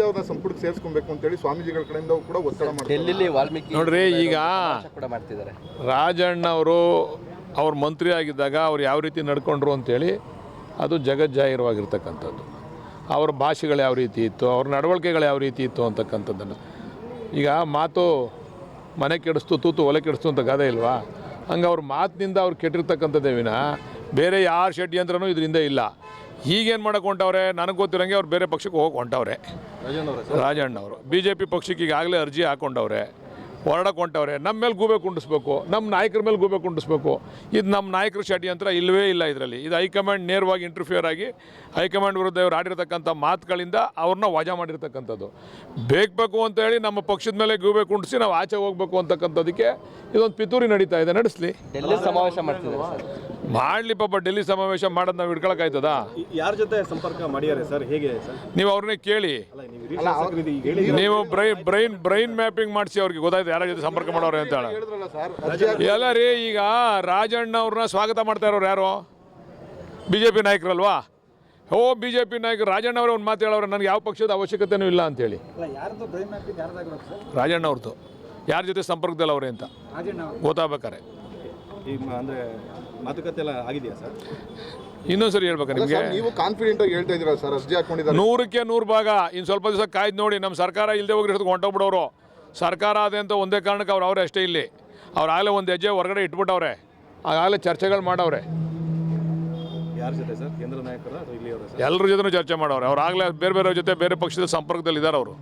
ಮತ್ತೆ ಅವ್ರನ್ನ ಸಂಪುಟಕ್ಕೆ ಸೇರಿಸ್ಕೊಬೇಕು ಅಂತೇಳಿ ಸ್ವಾಮೀಜಿಗಳ ಕಡೆಯಿಂದ ಕೂಡ ಒತ್ತಡ ಮಾಡ್ತಾರೆ. ಡೆಲ್ಲಿಲಿ ವಾಲ್ಮೀಕಿ ನೋಡ್ರಿ, ಈಗ ಸಮಾವೇಶ ಕೂಡ ಮಾಡ್ತಿದ್ದಾರೆ. ರಾಜಣ್ಣ ಅವರು ಅವ್ರ ಮಂತ್ರಿ ಆಗಿದ್ದಾಗ ಅವ್ರು ಯಾವ ರೀತಿ ನಡ್ಕೊಂಡ್ರು ಅಂತೇಳಿ ಅದು ಜಗಜ್ಜಾಹಿರವಾಗಿರ್ತಕ್ಕಂಥದ್ದು. ಅವ್ರ ಭಾಷೆಗಳು ಯಾವ ರೀತಿ ಇತ್ತು ಅವ್ರ ನಡವಳಿಕೆಗಳು ಯಾವ ರೀತಿ ಇತ್ತು ಅಂತಕ್ಕಂಥದ್ದನ್ನು. ಈಗ ಮಾತು ಮನೆ ಕೆಡಿಸ್ತು ತೂತು ಒಲೆ ಕೆಡಿಸ್ತು ಅಂತ ಗಾದೆ ಇಲ್ವಾ? ಹಂಗೆ ಅವ್ರ ಮಾತಿನಿಂದ ಅವ್ರು ಕೆಟ್ಟಿರ್ತಕ್ಕಂಥದ್ದೇ ವಿನ ಬೇರೆ ಯಾರ ಷಡ್ಯಂತ್ರನೂ ಇದರಿಂದ ಇಲ್ಲ. ಈಗೇನು ಮಾಡಕ್ಕೆ ಹೊಂಟವ್ರೆ ನನಗೆ ಗೊತ್ತಿರೋಂಗೆ ಅವ್ರು ಬೇರೆ ಪಕ್ಷಕ್ಕೆ ಹೋಗಿ ಹೊಂಟವ್ರೆ. ರಾಜಣ್ಣ ಅವರು ಬಿ ಜೆ ಪಿ ಪಕ್ಷಕ್ಕೆ ಈಗಾಗಲೇ ಅರ್ಜಿ ಹಾಕೊಂಡವ್ರೆ. ಹೊರಡಕ್ಕೆ ಹೊಂಟವ್ರೆ ನಮ್ಮ ಮೇಲೆ ಗೂಬೆ ಕುಂಡಿಸ್ಬೇಕು ನಮ್ಮ ನಾಯಕರ ಮೇಲೆ ಗೂಬೆ ಕುಂಡಿಸ್ಬೇಕು. ಇದು ನಮ್ಮ ನಾಯಕರ ಷಡ್ಯಂತ್ರ ಇಲ್ಲವೇ ಇಲ್ಲ ಇದರಲ್ಲಿ. ಇದು ಹೈಕಮಾಂಡ್ ನೇರವಾಗಿ ಇಂಟರ್ಫಿಯರ್ ಆಗಿ ಹೈಕಮಾಂಡ್ ವಿರುದ್ಧ ಇವರು ಆಡಿರ್ತಕ್ಕಂಥ ಮಾತುಗಳಿಂದ ಅವ್ರನ್ನ ವಜಾ ಮಾಡಿರ್ತಕ್ಕಂಥದ್ದು. ಬೇಕು ಅಂತ ಹೇಳಿ ನಮ್ಮ ಪಕ್ಷದ ಮೇಲೆ ಗೂಬೆ ಕುಂಡಿಸಿ ನಾವು ಆಚೆ ಹೋಗಬೇಕು ಅಂತಕ್ಕಂಥದಕ್ಕೆ ಇದೊಂದು ಪಿತೂರಿ ನಡೀತಾ ಇದೆ ನಡೆಸಲಿ. ಡೆಲ್ಲಿ ಸಮಾವೇಶ ಮಾಡ್ತಿದ್ದಾರೆ. ಸರ್ ಮಾಡಲಿ ಪಾಪ ಡೆಲ್ಲಿ ಸಮಾವೇಶ ಮಾಡೋದು ನಾವು ಹಿಡ್ಕೊಳಕ್ಕಾಯ್ತದಾ? ಯಾರ ಜೊತೆ ಸಂಪರ್ಕ ಮಾಡಿದ್ದಾರೆ ಸರ್? ಹೇಗೆ ಸರ್? ನೀವು ಅವ್ರನ್ನೇ ಕೇಳಿ. ಅಲ್ಲ ನೀವು ಹಿರಿಯ ಹೇಳಿ ನೀವು ಬ್ರೈನ್ ಬ್ರೈನ್ ಬ್ರೈನ್ ಮ್ಯಾಪಿಂಗ್ ಮಾಡಿಸಿ ಅವ್ರಿಗೆ ಗೊತ್ತಾಯ್ತು ಯಾರ ಜೊತೆ ಸಂಪರ್ಕ ಮಾಡೋರು ಅಂತ ಎಲ್ಲ ರೀ ಈಗ ರಾಜಣ್ಣ ಅವ್ರನ್ನ ಸ್ವಾಗತ ಮಾಡ್ತಾ ಇರೋರು ಯಾರು? ಬಿ ಜೆ ಪಿ ನಾಯಕರಲ್ವಾ? ಓ ಬಿ ಜೆ ಪಿ ನಾಯಕರು ರಾಜಣ್ಣ ಅವರೇ ಒಂದು ಮಾತು ಹೇಳೋರು ನನಗೆ ಯಾವ ಪಕ್ಷದ ಅವಶ್ಯಕತೆನೂ ಇಲ್ಲ ಅಂತೇಳಿ ರಾಜಣ್ಣ ಅವ್ರದ್ದು ಯಾರ ಜೊತೆ ಸಂಪರ್ಕದಲ್ಲಿ ಅವ್ರೆ ಅಂತ. ಗೊತ್ತಾಗ್ಬೇಕಾರೆ. ಈ ಅಂದ್ರೆ ಮಾತುಕತೆ ಎಲ್ಲ ಸರ್? ಇನ್ನೊಂದ್ಸರಿ ಹೇಳ್ಬೇಕು ನಿಮಗೆ? ಸರ್, ನೀವು ಕಾನ್ಫಿಡೆಂಟ್ ಆಗಿ ಹೇಳ್ತಾ ಇದ್ದೀರಾ ಸರ್ ಅರ್ಜಿ ಹಾಕೊಂಡಿದ್ದಾರೆ ನೂರಕ್ಕೆ ನೂರು ಭಾಗ ಇನ್ನು ಸ್ವಲ್ಪ ದಿವಸ ಕಾಯ್ದು ನೋಡಿ ನಮ್ಮ ಸರ್ಕಾರ ಇಲ್ಲದೆ ಹೋಗಿ ಹೊಂಟೋಗ್ಬಿಡೋರು. ಸರ್ಕಾರ ಅದೇ ಅಂತ ಒಂದೇ ಕಾರಣಕ್ಕೆ ಅವ್ರು ಅವರೇ ಅಷ್ಟೇ ಇಲ್ಲಿ. ಅವ್ರು ಆಗಲೇ ಒಂದು ಹೆಜ್ಜೆ ಹೊರಗಡೆ ಇಟ್ಬಿಟ್ಟವ್ರೆ. ಆಗಲೇ ಚರ್ಚೆಗಳು ಮಾಡವ್ರೆ. ಯಾರ ಜೊತೆ ಸರ್? ಕೇಂದ್ರ ನಾಯಕರ ಅಥವಾ ಇಲ್ಲಿಯವರ ಸರ್? ಎಲ್ಲರ ಜೊತೆ ಚರ್ಚೆ ಮಾಡವ್ರೆ. ಅವ್ರು ಆಗಲೇ ಬೇರೆ ಬೇರೆ ಜೊತೆ ಬೇರೆ ಪಕ್ಷದ ಸಂಪರ್ಕದಲ್ಲಿ ಇದ್ದಾರೆ ಅವರು.